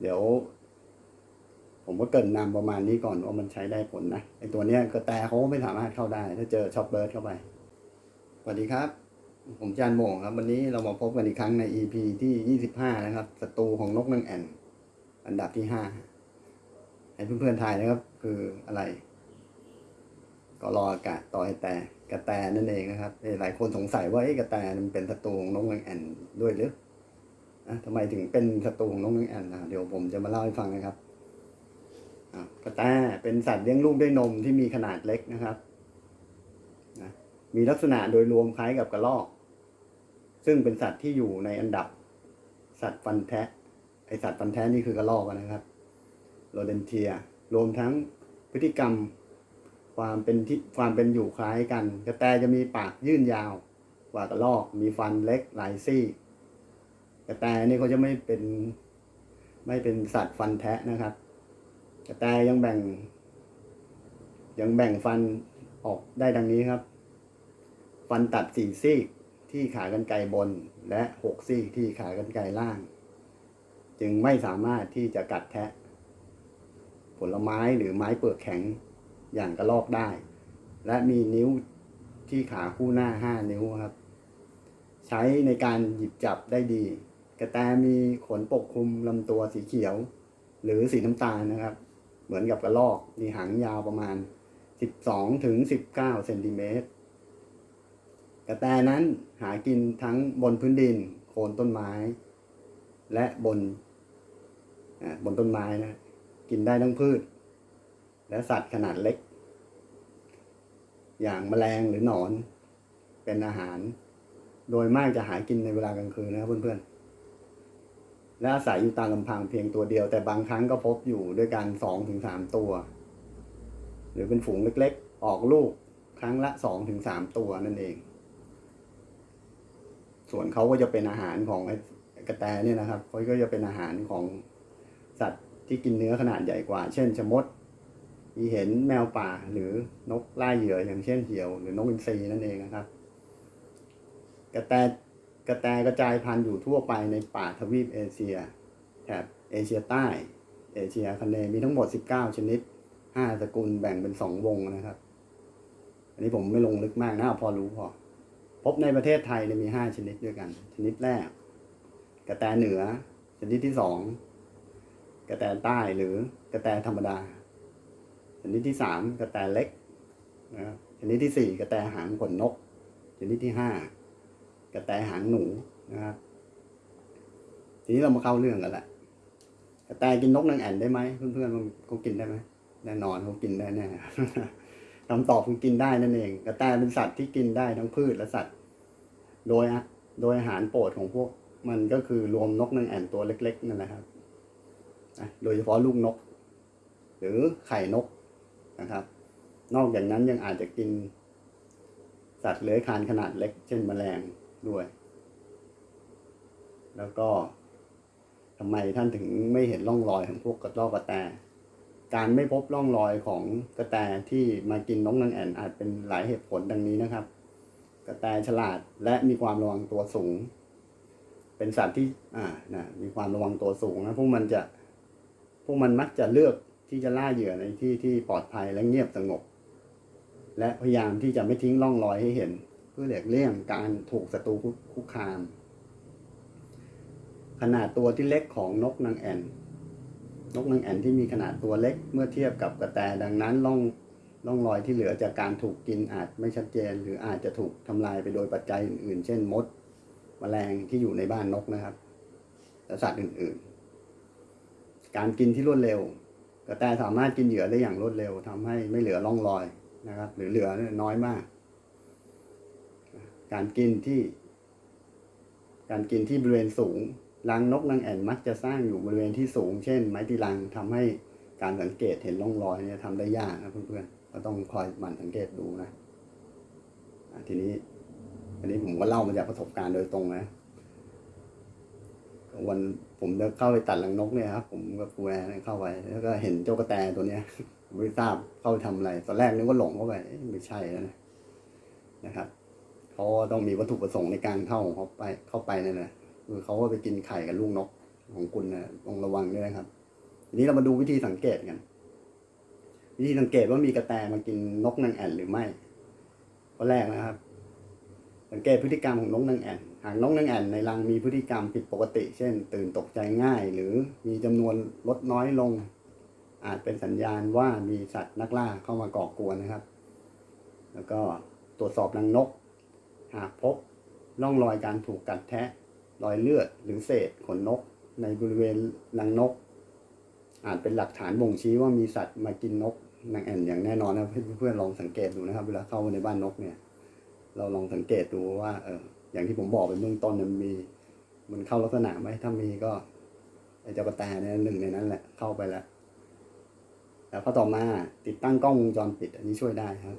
เดี๋ยว ผมก็เกินนำประมาณนี้ก่อนว่ามันใช้ได้ผลนะไอตัวเนี้ยกระแตเขาก็ไม่สามารถเข้าได้ ถ้าเจอช็อปเบิร์ดเข้าไปสวัสดีครับ ผมจานโมงครับ วันนี้เรามาพบกันอีกครั้งใน EP ที่ 25 นะครับศัตรูของนกนางแอ่น อันดับที่ 5 ให้เพื่อนๆทายนะครับ คืออะไร ก็รออากาศต่อให้แต่กระแตนั่นเองนะครับเอ่อหลายคนสงสัยว่าไอ้กระแตมันเป็นศัตรูของนกนางแอ่นด้วยหรือ ทำไมถึงเป็นศัตรูของนกนางแอ่นนะเดี๋ยวผมจะมาเล่าให้ฟังนะครับกระแตเป็นสัตว์เลี้ยงลูกด้วยนมที่มีขนาดเล็กนะครับนะมีลักษณะโดยรวมคล้ายกับกระรอก ซึ่งเป็นสัตว์ที่อยู่ในอันดับ สัตว์ฟันแทะ ไอสัตว์ฟันแท้นี่คือกระรอกนะครับโรเดนเทีย รวมทั้งพฤติกรรม ความเป็นที่ความเป็นอยู่คล้ายกัน กระแตจะมีปากยื่นยาว กว่ากระรอก มีฟันเล็กหลายซี่ กระแตนี่เขาจะไม่เป็น ไม่เป็นสัตว์ฟันแทะนะครับ กระแตยังแบ่ง ยังแบ่งฟันออกได้ดังนี้ครับ ฟันตัดสี่ซี่ที่ขากรรไกรบนและหกซี่ที่ขากรรไกรล่าง จึงไม่สามารถที่จะกัดแทะ ผลไม้หรือไม้เปลือกแข็งอย่างกระลอกได้ และมีนิ้วที่ขาคู่หน้าห้านิ้วครับ ใช้ในการหยิบจับได้ดี กระแตมีขนปกคลุมลำตัวสีเขียว หรือสีน้ำตาลนะครับ เหมือนกับกระลอกมีหางยาวประมาณ 12ถึง19เซนติเมตรกระแตนั้นหากินทั้งบนพื้นดิน โคนต้นไม้ และบนบนต้นไม้นะกินได้ทั้งพืช และสัตว์ขนาดเล็ก อย่างแมลงหรือหนอนเป็นอาหาร โดยมากจะหากินในเวลากลางคืนนะครับเพื่อนๆ และอาศัยอยู่ตามลำพังเพียงตัวเดียว แต่บางครั้งก็พบอยู่ด้วยกันสองถึงสามตัว หรือเป็นฝูงเล็กๆ ออกลูกครั้งละสองถึงสามตัวนั่นเอง ส่วนเขาก็จะเป็นอาหารของกระแตเนี่ยนะครับเขาก็จะเป็นอาหารของสัตว์ที่กินเนื้อขนาดใหญ่กว่า เช่นชมดอีเห็นแมวป่าหรือนกล่าเหยื่ออย่างเช่นเหี่ยว หรือนกอินทรีนั่นเองนะครับ กระแต กระแตกระจายพันธุ์อยู่ทั่วไปในป่าทวีปเอเชียแถบเอเชียใต้เอเชียคเนย์มีทั้งหมด 19 ชนิด 5 สกุลแบ่งเป็น 2 วงนะครับ อันนี้ผมไม่ลงลึกมากนะพอรู้พอ พบในประเทศไทยมี 5 ชนิดด้วยกัน ชนิดแรก กระแตเหนือ ชนิดที่ 2 กระแตใต้หรือกระแตธรรมดา ชนิดที่สามกระแตเล็กนะครับชนิดที่สี่กระแตหางขนนก ชนิดที่ห้า กระแตหางหนูนะครับ ทีนี้เรามาเข้าเรื่องกันละกระแตกินนกนางแอ่นได้ไหมเพื่อนๆมันเขากินได้ไหมแน่นอนเขากินได้แน่คำตอบคือกินได้นั่นเอง กระแตเป็นสัตว์ที่กินได้ทั้งพืชและสัตว์ โดยอะโดยอาหารโปรดของพวกมันก็คือรวมนกนางแอ่นตัวเล็ก ๆ นั่นแหละครับโดยเฉพาะลูกนก หรือไข่นกนะครับ นอกจากนั้นยังอาจจะกินสัตว์เลื้อยคลานขนาดเล็ก เช่นแมลง ด้วย แล้วก็ทำไมท่านถึงไม่เห็นร่องรอยของพวกกระรอกกระแต การไม่พบร่องรอยของกระแตที่มากินนกนางแอ่นอาจเป็นหลายเหตุผลดังนี้นะครับ กระแตฉลาดและมีความระวังตัวสูง เป็นสัตว์ที่อ่านะมีความระวังตัวสูงนะพวกมันจะพวกมันมักจะเลือกที่จะล่าเหยื่อในที่ที่ปลอดภัยและเงียบสงบ และพยายามที่จะไม่ทิ้งร่องรอยให้เห็น พื่อหลีกเลี่ยงการถูกศัตรูคุกคาม ขนาดตัวที่เล็กของนกนางแอ่น นกนางแอ่นที่มีขนาดตัวเล็กเมื่อเทียบกับกระแตดังนั้นร่องร่องรอยที่เหลือจากการถูกกินอาจไม่ชัดเจน หรืออาจจะถูกทำลายไปโดยปัจจัยอื่นๆ เช่นมดแมลงที่อยู่ในบ้านนกนะครับและสัตว์อื่นๆ การกินที่รวดเร็ว กระแตสามารถกินเหยื่อได้อย่างรวดเร็วทำให้ไม่เหลือร่องรอยนะครับ หรือเหลือน้อยมาก การกินที่ การกินที่บริเวณสูงรังนกนางแอ่นมักจะสร้างอยู่บริเวณที่สูง เช่น ไม้ตีรังทำให้การสังเกตเห็นร่องรอยเนี่ยทำได้ยากนะเพื่อนๆก็ต้องคอยหมั่นสังเกตดูนะทีนี้ อันนี้ผมก็เล่ามาจากประสบการณ์โดยตรงนะวันผมจะเข้าไปตัดหลังนกเนี่ยครับผมกับครูแอนเข้าไป แล้วก็เห็นเจ้ากระแตตัวเนี้ยไม่ทราบเข้าไปทำอะไร ตอนแรกนึกว่าหลงเข้าไปไม่ใช่แล้วนะนะครับ เขาต้องมีวัตถุประสงค์ในการเข้าของเขาไปเข้าไปนั่นแหละคือเขาก็ไปกินไข่กับลูกนกของคุณนะต้องระวังด้วยนะครับ ทีนี้เรามาดูวิธีสังเกตกัน วิธีสังเกตว่ามีกระแตมากินนกนางแอ่นหรือไม่ข้อแรกนะครับ สังเกตพฤติกรรมของนกนางแอ่นหากนกนางแอ่นในรังมีพฤติกรรมผิดปกติ เช่น ตื่นตกใจง่าย หรือมีจำนวนลดน้อยลง อาจเป็นสัญญาณว่ามีสัตว์นักล่าเข้ามาก่อกวนนะครับ แล้วก็ตรวจสอบรังนก หากพบร่องรอยการถูกกัดแทะ รอยเลือดหรือเศษขนนก ในบริเวณรังนก อาจเป็นหลักฐานบ่งชี้ว่ามีสัตว์มากินนกนางแอ่นอย่างแน่นอนนะเพื่อนๆลองสังเกตดูนะครับ เวลาเข้าในบ้านนกเนี่ย เราลองสังเกตดูว่าเอออย่างที่ผมบอกไปเบื้องต้นมันมี มันเข้าลักษณะไหมถ้ามีก็ไอ้เจ้ากระแตเนี่ยหนึ่งในนั้นแหละเข้าไปแล้วแล้วข้อต่อมาติดตั้งกล้องวงจรปิด อันนี้ช่วยได้ครับ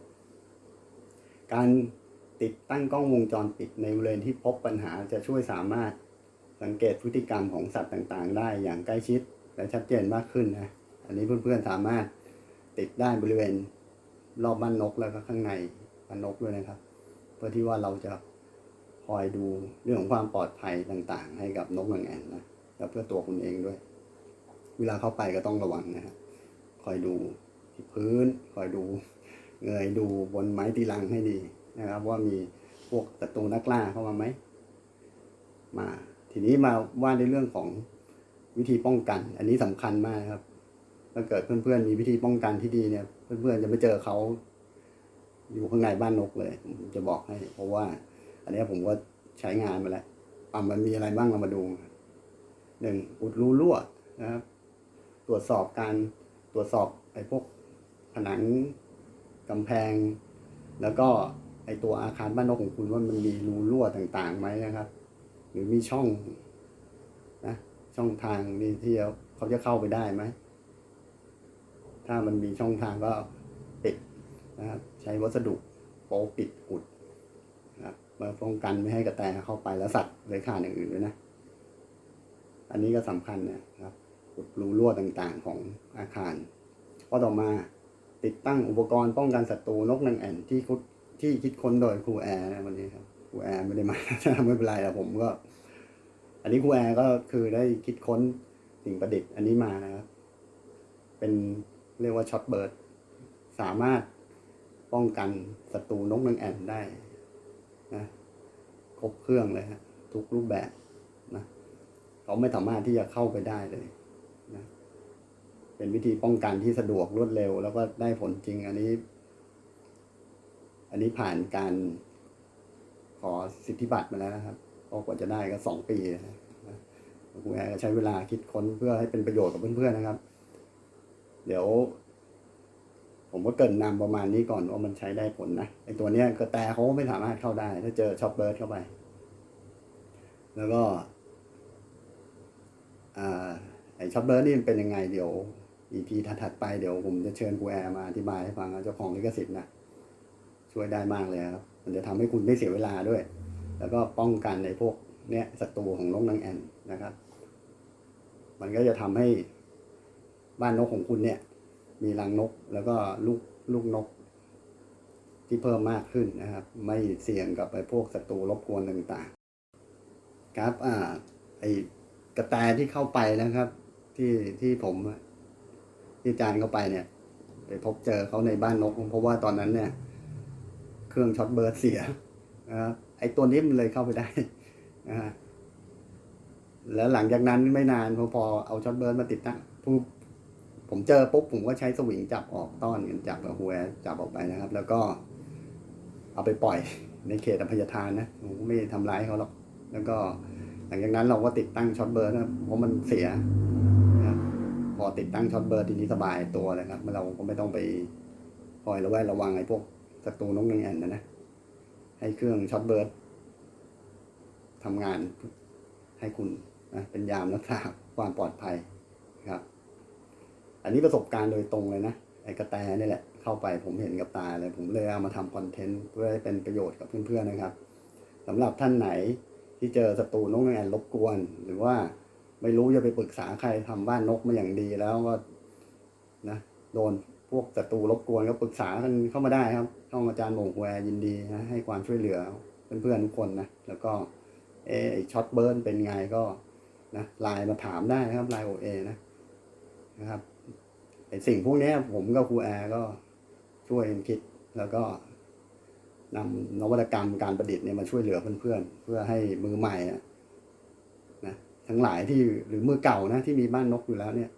การ ติดตั้งกล้องวงจรปิดในบริเวณที่พบปัญหาจะช่วยสามารถสังเกตพฤติกรรมของสัตว์ต่างๆ ได้อย่างใกล้ชิดและชัดเจนมากขึ้นนะ อันนี้เพื่อนๆสามารถติดได้บริเวณรอบบ้านนกแล้วก็ข้างในบ้านนกด้วยนะครับ เพื่อที่ว่าเราจะคอยดูเรื่องของความปลอดภัยต่างๆ ให้กับนกนางแอ่นนะแล้วเพื่อตัวคุณเองด้วย เวลาเข้าไปก็ต้องระวังนะครับคอยดูที่พื้น คอยดูเงยดูบนไม้ตีลังให้ดี นะครับว่ามีพวกศัตรูนักล่าเข้ามาไหมมา ทีนี้มาว่าในเรื่องของวิธีป้องกัน อันนี้สำคัญมากครับถ้าเกิดเพื่อนๆมีวิธีป้องกันที่ดีเนี่ย เพื่อนๆจะไม่เจอเขาอยู่ข้างในบ้านนกเลยผมจะบอกให้ เพราะว่า อันนี้ผมก็ใช้งานมาแล้วอะมันมีอะไรบ้างเรามาดูหนึ่งอุดรูรั่วนะครับ ตรวจสอบการตรวจสอบไอ้พวกผนังกำแพง แล้วก็ ไอตัวอาคารบ้านนกของคุณว่ามันมีรูรั่วต่างๆไหมนะครับ หรือมีช่องนะช่องทางนี่ที่เขาจะเข้าไปได้ไหม ถ้ามันมีช่องทางก็ปิดนะครับใช้วัสดุโป๊ปิดอุดนะครับมาป้องกันไม่ให้กระแตเข้าไปแล้วสัตว์เลื้อยคลานอย่างอื่นด้วยนะ อันนี้ก็สำคัญนะครับอุดรูรั่วต่างๆของอาคารข้อต่อมาติดตั้งอุปกรณ์ป้องกันศัตรูนกนางแอ่นที่คุด ที่คิดค้นโดยครูแอร์นะวันนี้ครับครูแอร์ไม่ได้มา ไม่เป็นไรแต่ผมก็ อันนี้ครูแอร์ก็คือได้คิดค้นสิ่งประดิษฐ์อันนี้มานะครับ เป็นเรียกว่าช็อตเบิร์ดสามารถป้องกันศัตรูนกนางแอ่นได้นะครบเครื่องเลยฮะทุกรูปแบบนะเขาไม่สามารถที่จะเข้าไปได้เลยนะเป็นวิธีป้องกันที่สะดวกรวดเร็ว แล้วก็ได้ผลจริงอันนี้ อันนี้ผ่านการขอสิทธิบัตรมาแล้วนะครับก็กว่าจะได้ก็สองปีนะครูแอร์ก็ใช้เวลาคิดค้นเพื่อให้เป็นประโยชน์กับเพื่อนๆนะครับ เดี๋ยว ผมก็เกินนำประมาณนี้ก่อนว่ามันใช้ได้ผลนะไอตัวเนี้ยกระแตเขาไม่สามารถเข้าได้ ถ้าเจอช็อปเบิร์ดเข้าไป แล้วก็ไอช็อปเบิร์ดนี่มันเป็นยังไงเดี๋ยว EP ถัดๆไปเดี๋ยวผมจะเชิญครูแอร์มาอธิบายให้ฟังนะเจ้าของลิขสิทธิ์นะ ช่วยได้มากเลยครับ มันจะทำให้คุณไม่เสียเวลาด้วย แล้วก็ป้องกันในพวกเนี้ยศัตรูของนกนางแอ่นนะครับ มันก็จะทำให้บ้านนกของคุณเนี่ย มีรังนกแล้วก็ลูกลูกนก ที่เพิ่มมากขึ้นนะครับ ไม่เสี่ยงกับไอ้พวกศัตรูรบกวนต่างๆ ครับอ่าไอกระแตที่เข้าไปนะครับ ที่ที่ผมที่อาจารย์เข้าไปเนี่ย ไปพบเจอเขาในบ้านนก เพราะว่าตอนนั้นเนี่ย เครื่องช็อตเบิร์ดเสียนะครับไอตัวนี้มันเลยเข้าไปได้นะฮะแล้วหลังจากนั้นไม่นานพอพอเอาช็อตเบิร์ดมาติดตั้งปุ๊บผมเจอปุ๊บผมก็ใช้สวิงจับออกต้อนกันจับกับหัวจับออกไปนะครับ แล้วก็ เอาไปปล่อยในเขตอภัยทานนะผมไม่ทำร้ายเขาหรอก แล้วก็หลังจากนั้นเราก็ติดตั้งช็อตเบิร์ดนะเพราะมันเสียนะพอติดตั้งช็อตเบิร์ดทีนี้สบายตัวเลยครับเราก็ไม่ต้องไปคอยระแวดระวังไอ้พวก ศัตรูนกนางแอ่นนะนะ ให้เครื่องช็อตเบิร์ดทำงานให้คุณนะเป็นยามรักษาความปลอดภัยครับ อันนี้ประสบการณ์โดยตรงเลยนะไอ้กระแตนี่แหละเข้าไปผมเห็นกับตาเลย ผมเลยเอามาทำคอนเทนต์เพื่อให้เป็นประโยชน์กับเพื่อนๆนะครับสำหรับท่านไหนที่เจอศัตรูนกนางแอ่นรบกวน หรือว่าไม่รู้จะไปปรึกษาใครทำบ้านนกมาอย่างดีแล้วก็นะโดนพวกศัตรูรบกวนก็ปรึกษากันเข้ามาได้ครับ ช่องอาจารย์โหมงแวยินดีนะให้ความช่วยเหลือเพื่อนๆทุกคนนะแล้วก็เออไอช็อตเบิร์นเป็นไงก็นะไลน์มาถามได้นะครับไลน์โอเอนะนะครับไอสิ่งพวกนี้ผมกับครูแอร์ก็ช่วยคิดแล้วก็นำนวัตกรรมการประดิษฐ์เนี่ยมาช่วยเหลือเพื่อนๆ เพื่อให้มือใหม่อะนะทั้งหลายที่หรือมือเก่านะที่มีบ้านนกอยู่แล้วเนี่ย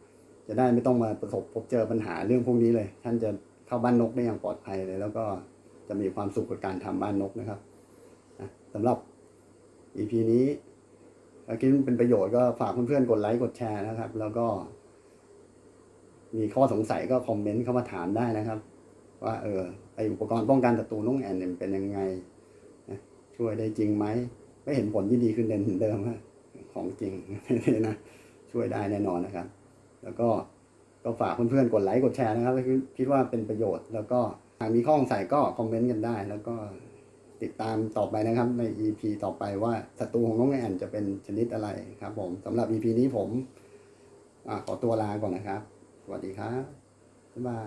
จะได้ไม่ต้องมาประสบพบเจอปัญหาเรื่องพวกนี้เลย ท่านจะ เข้าบ้านนกได้อย่างปลอดภัยเลย แล้วก็จะมีความสุขกับการทำบ้านนกนะครับนะสำหรับ EP นี้ถ้าคิดว่าเป็นประโยชน์ก็ฝากเพื่อนๆกดไลค์กดแชร์นะครับ แล้วก็ มีข้อสงสัยก็คอมเมนต์เข้ามาถามได้นะครับ ว่า เออไออุปกรณ์ป้องกันศัตรูนกแอ่นเนี่ยเป็นยังไงช่วยได้จริงไหมไม่เห็นผลที่ดีขึ้นเดิมเหมือนเดิมฮะของจริงนะช่วยได้แน่นอนนะครับ แล้วก็ ก็ฝากเพื่อนๆกดไลค์กดแชร์นะครับคิดว่าเป็นประโยชน์ แล้วก็หากมีข้อสงสัยก็คอมเมนต์กันได้ แล้วก็ติดตามต่อไปนะครับใน EP ต่อไปว่าศัตรูของน้องแอนจะเป็นชนิดอะไรครับผมสำหรับ EP นี้ผมอขอตัวลาก่อนนะครับ สวัสดีครับบ๊ายบาย